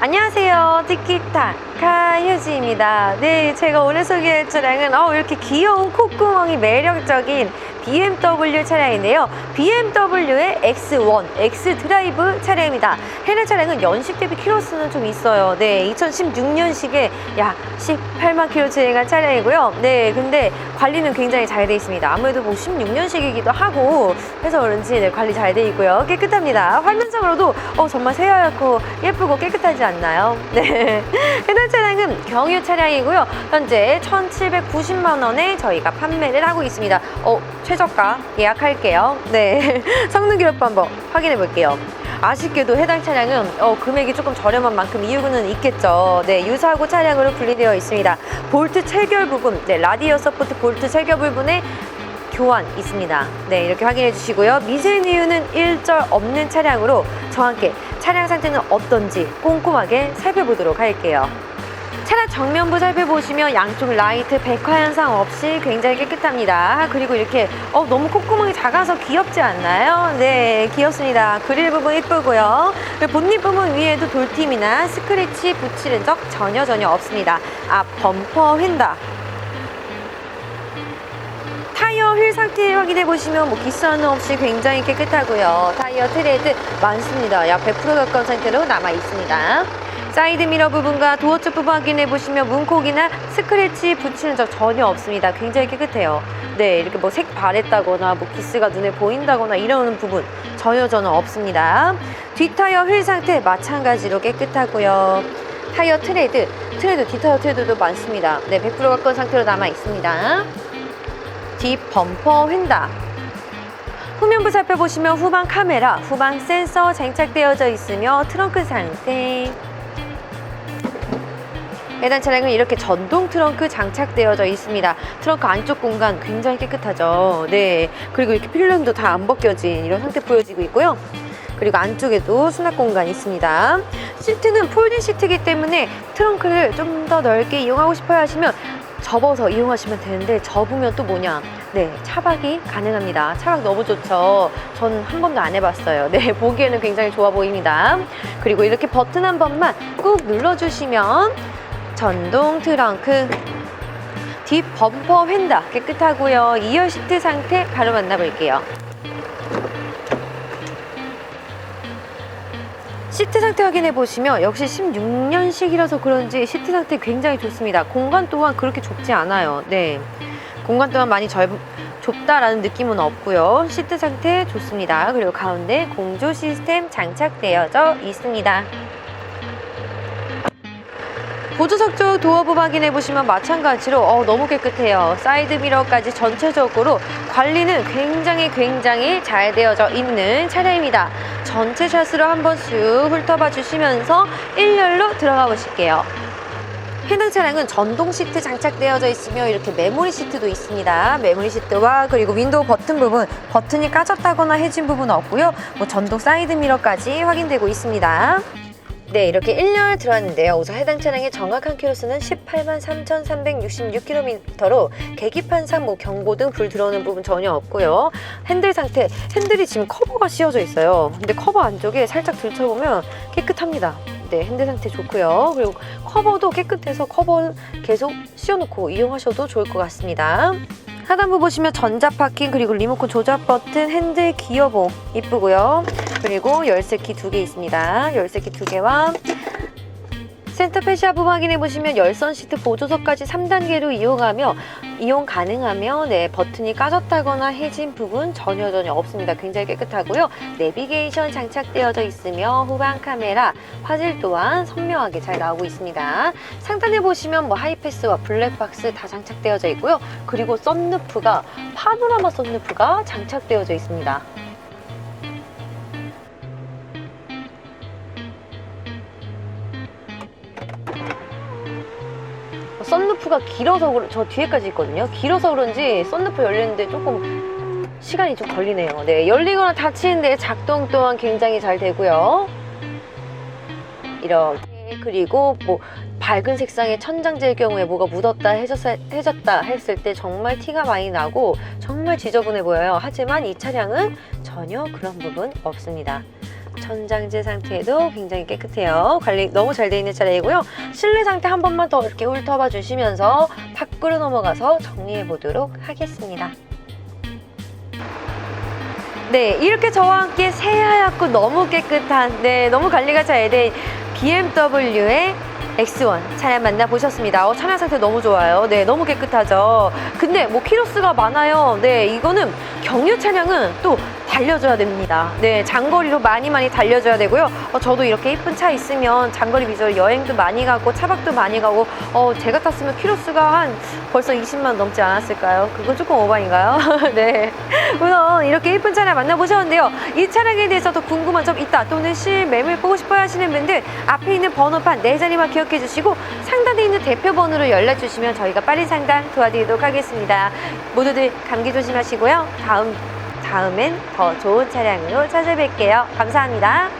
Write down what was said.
안녕하세요. 티키타 카유지입니다. 네, 제가 오늘 소개할 차량은 어, 이렇게 귀여운 콧구멍이 매력적인 BMW 차량인데요. BMW의 X1, X 드라이브 차량입니다. 해당 차량은 연식 대비 키로수는 좀 있어요. 네, 2016년식에 약 18만 킬로 주행한 차량이고요. 네, 근데 관리는 굉장히 잘 돼 있습니다. 아무래도 뭐 16년식이기도 하고 해서 그런지 네, 관리 잘 돼 있고요. 깨끗합니다. 화면상으로도 어, 정말 새하얗고 예쁘고 깨끗하지 않나요? 네. 해당 차량은 경유 차량이고요. 현재 1,790만 원에 저희가 판매를 하고 있습니다. 어, 최 저가 예약할게요. 네. 성능 기록부 한번 확인해 볼게요. 아쉽게도 해당 차량은 어, 금액이 조금 저렴한 만큼 이유는 있겠죠. 네, 유사고 차량으로 분리되어 있습니다. 볼트 체결 부분, 네, 라디오 서포트 볼트 체결 부분에 교환 있습니다. 네, 이렇게 확인해 주시고요. 미세 이유는 일절 없는 차량으로 저와 함께 차량 상태는 어떤지 꼼꼼하게 살펴보도록 할게요. 차량 정면부 살펴보시면 양쪽 라이트 백화 현상 없이 굉장히 깨끗합니다. 그리고 이렇게 어, 너무 콧구멍이 작아서 귀엽지 않나요? 네, 귀엽습니다. 그릴 부분 이쁘고요. 본닛 부분 위에도 돌팀이나 스크래치 붙이는 적 전혀 전혀 없습니다. 앞 범퍼 휀다. 타이어 휠 상태 확인해 보시면 뭐 기스는 없이 굉장히 깨끗하고요. 타이어 트레드 많습니다. 약 100% 가까운 상태로 남아 있습니다. 사이드 미러 부분과 도어 쪽 부분 확인해 보시면 문콕이나 스크래치 붙이는 적 전혀 없습니다. 굉장히 깨끗해요. 네, 이렇게 뭐 색 바랬다거나 뭐 기스가 눈에 보인다거나 이러는 부분 전혀 전혀 없습니다. 뒷타이어 휠 상태 마찬가지로 깨끗하고요. 타이어 트레드, 트레드, 뒷타이어 트레드도 많습니다. 네, 100% 가까운 상태로 남아 있습니다. 뒷 범퍼 휀다. 후면부 살펴보시면 후방 카메라, 후방 센서 장착되어져 있으며 트렁크 상태. 해당 차량은 이렇게 전동 트렁크 장착되어져 있습니다. 트렁크 안쪽 공간 굉장히 깨끗하죠. 네. 그리고 이렇게 필름도 다 안 벗겨진 이런 상태 보여지고 있고요. 그리고 안쪽에도 수납 공간이 있습니다. 시트는 폴딩 시트이기 때문에 트렁크를 좀 더 넓게 이용하고 싶어야 하시면 접어서 이용하시면 되는데 접으면 또 뭐냐 네 차박이 가능합니다 차박 너무 좋죠 전 한 번도 안 해봤어요 네 보기에는 굉장히 좋아 보입니다 그리고 이렇게 버튼 한 번만 꾹 눌러주시면 전동 트렁크 뒷 범퍼 휀다 깨끗하고요 2열 시트 상태 바로 만나볼게요 시트 상태 확인해 보시면 역시 16년식이라서 그런지 시트 상태 굉장히 좋습니다. 공간 또한 그렇게 좁지 않아요. 네. 공간 또한 많이 넓, 좁다라는 느낌은 없고요. 시트 상태 좋습니다. 그리고 가운데 공조 시스템 장착되어져 있습니다. 보조석 쪽 도어부 확인해 보시면 마찬가지로 어, 너무 깨끗해요. 사이드 미러까지 전체적으로 관리는 굉장히 굉장히 잘 되어져 있는 차량입니다. 전체 샷으로 한번 쑥 훑어봐 주시면서 1열로 들어가 보실게요. 해당 차량은 전동 시트 장착되어져 있으며 이렇게 메모리 시트도 있습니다. 메모리 시트와 그리고 윈도우 버튼 부분 버튼이 까졌다거나 해진 부분은 없고요. 뭐 전동 사이드 미러까지 확인되고 있습니다. 네, 이렇게 1열 들어왔는데요. 우선 해당 차량의 정확한 키로수는 18만 3,366km로 계기판상 뭐 경고 등 불 들어오는 부분 전혀 없고요. 핸들 상태, 핸들이 지금 커버가 씌워져 있어요. 근데 커버 안쪽에 살짝 들춰보면 깨끗합니다. 네, 핸들 상태 좋고요. 그리고 커버도 깨끗해서 커버 계속 씌워놓고 이용하셔도 좋을 것 같습니다. 하단부 보시면 전자 파킹 그리고 리모컨 조작 버튼 핸들 기어봉 이쁘고요. 그리고 열쇠키 두 개 있습니다. 열쇠키 두 개와 센터 패시아 부분 확인해 보시면 열선 시트 보조석까지 3단계로 이용하며 이용 가능하며 네 버튼이 까졌다거나 해진 부분 전혀 전혀 없습니다. 굉장히 깨끗하고요. 내비게이션 장착되어져 있으며 후방 카메라, 화질 또한 선명하게 잘 나오고 있습니다. 상단에 보시면 뭐 하이패스와 블랙박스 다 장착되어져 있고요. 그리고 썬루프가 파노라마 썬루프가 장착되어져 있습니다. 썬루프가 길어서 저 뒤에까지 있거든요. 길어서 그런지 썬루프 열리는데 조금 시간이 좀 걸리네요. 네, 열리거나 닫히는데 작동 또한 굉장히 잘 되고요. 이렇게 그리고 뭐 밝은 색상의 천장재일 경우에 뭐가 묻었다 해졌, 해졌다 했을 때 정말 티가 많이 나고 정말 지저분해 보여요. 하지만 이 차량은 전혀 그런 부분 없습니다. 천장재 상태도 굉장히 깨끗해요. 관리 너무 잘 돼 있는 차량이고요. 실내 상태 한 번만 더 이렇게 훑어봐 주시면서 밖으로 넘어가서 정리해 보도록 하겠습니다. 네, 이렇게 저와 함께 새하얗고 너무 깨끗한, 네, 너무 관리가 잘 된 BMW의 X1 차량 만나보셨습니다. 어, 차량 상태 너무 좋아요. 네, 너무 깨끗하죠. 근데 뭐 키로수가 많아요. 네, 이거는 경유 차량은 또 달려줘야 됩니다. 네, 장거리로 많이 많이 달려줘야 되고요. 어, 저도 이렇게 이쁜 차 있으면 장거리 비주얼 여행도 많이 가고 차박도 많이 가고 어, 제가 탔으면 키로수가 한 벌써 20만 넘지 않았을까요? 그건 조금 오바인가요? 네. 우선 이렇게 이쁜 차량 만나보셨는데요. 이 차량에 대해서 더 궁금한 점 있다 또는 실매물 보고 싶어 하시는 분들 앞에 있는 번호판 네 자리만 기억해 주시고 상단에 있는 대표 번호로 연락 주시면 저희가 빠른 상담 도와드리도록 하겠습니다. 모두들 감기 조심하시고요. 다음 다음엔 더 좋은 차량으로 찾아뵐게요. 감사합니다.